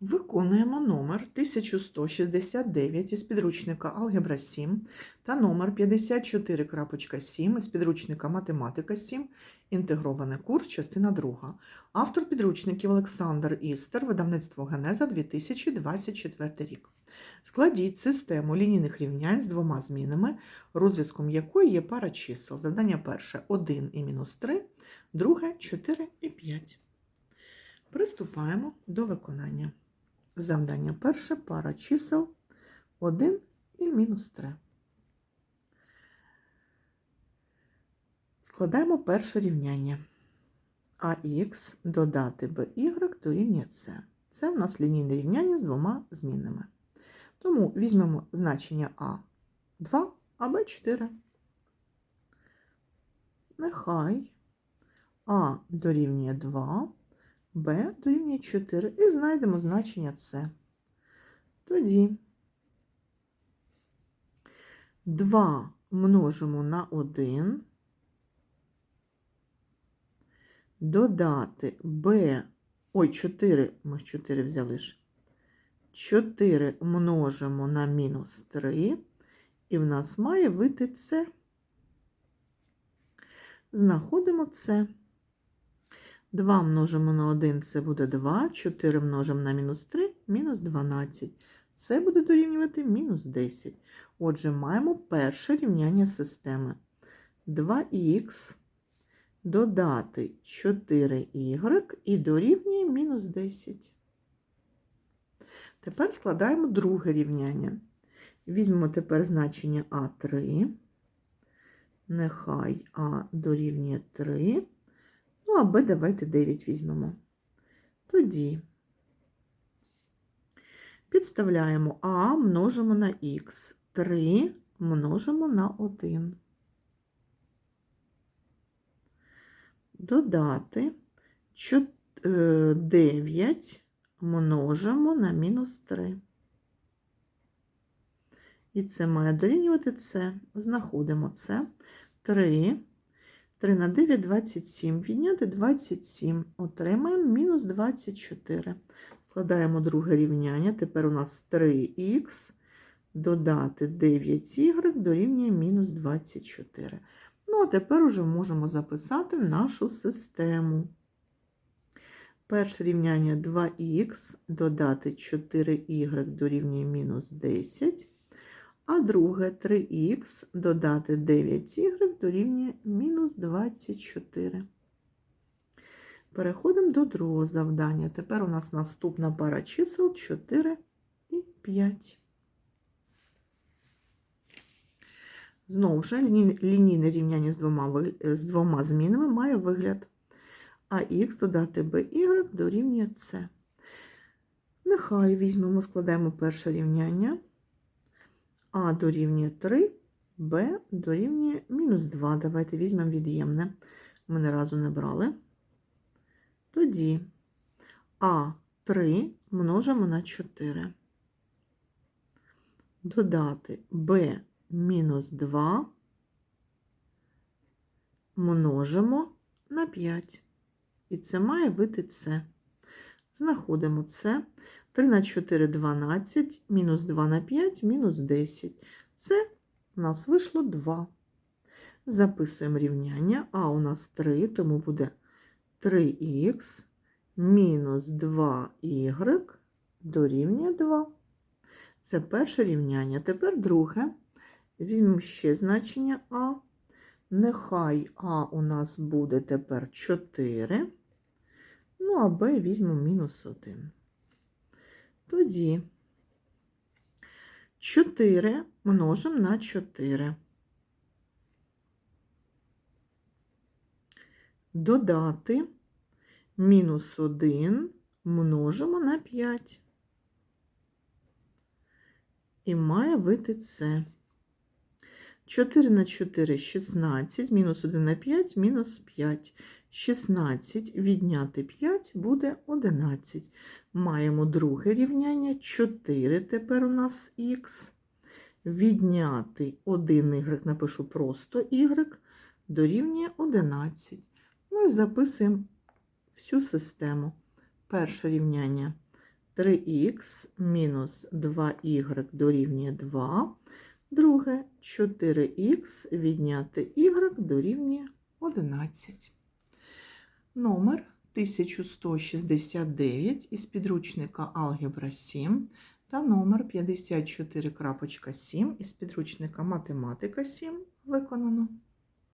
Виконуємо номер 1169 із підручника Алгебра 7 та номер 54.7 із підручника Математика 7, інтегрований курс, частина 2. Автор підручників Олександр Істер, видавництво Генеза 2024 рік. Складіть систему лінійних рівнянь з двома змінами, розв'язком якої є пара чисел. Завдання перше 1 і мінус 3, друге 4 і 5. Приступаємо до виконання. Завдання перше пара чисел 1 і мінус 3. Складаємо перше рівняння. АХ додати BY дорівнює С. Це в нас лінійне рівняння з двома змінними. Тому візьмемо значення А 2, а Б 4. Нехай А дорівнює 2, b дорівнює 4 і знайдемо значення С. Тоді 2 множимо на 1, додати b, ой, 4, ми ж 4 взяли ж, 4 множимо на мінус 3, і в нас має вийти С. Знаходимо С. 2 множимо на 1 це буде 2, 4 множимо на мінус 3 мінус 12. Це буде дорівнювати мінус 10. Отже, маємо перше рівняння системи. 2х додати 4y і дорівнює мінус 10. Тепер складаємо друге рівняння. Візьмемо тепер значення А3. Нехай А дорівнює 3. Ну, а Б давайте 9 візьмемо. Тоді підставляємо А множимо на Х. 3 множимо на 1. Додати 9 множимо на мінус 3. І це має дорівнювати С. Знаходимо С. 3 3 на 9 27. Відняти 27. Отримаємо мінус 24. Складаємо друге рівняння. Тепер у нас 3х додати 9y дорівнює мінус 24. Ну, а тепер уже можемо записати нашу систему. Перше рівняння 2х додати 4y дорівнює мінус 10. А друге 3х додати 9y дорівнює мінус 24. Переходимо до другого завдання. Тепер у нас наступна пара чисел 4 і 5. Знову ж, лінійне рівняння з двома, з двома змінами має вигляд. А х додати by дорівнює С. Нехай візьмемо, складаємо перше рівняння. А дорівнює 3, Б дорівнює мінус 2. Давайте візьмемо від'ємне. Ми не разу не брали. Тоді А3 множимо на 4. Додати Б мінус 2 множимо на 5. І це має вийти С. Знаходимо С. 3 на 4 12, мінус 2 на 5, мінус 10. Це у нас вийшло 2. Записуємо рівняння, а у нас 3, тому буде 3х мінус 2y дорівнює 2. Це перше рівняння. Тепер друге. Візьмемо ще значення А. Нехай А у нас буде тепер 4. Ну, а Б візьмемо мінус 1. Тоді 4 множимо на 4. Додати мінус 1 множимо на 5. І має вийти С. 4 на 4 – 16, мінус 1 на 5, мінус 5. 16 відняти 5 буде 11. Маємо друге рівняння 4 тепер у нас х. Відняти 1y, напишу просто y, дорівнює 11. Ну і записуємо всю систему. Перше рівняння 3х мінус 2y дорівнює 2. Друге 4х відняти y дорівнює 11. Номер 1169 із підручника Алгебра 7 та номер 54.7 із підручника Математика 7 виконано.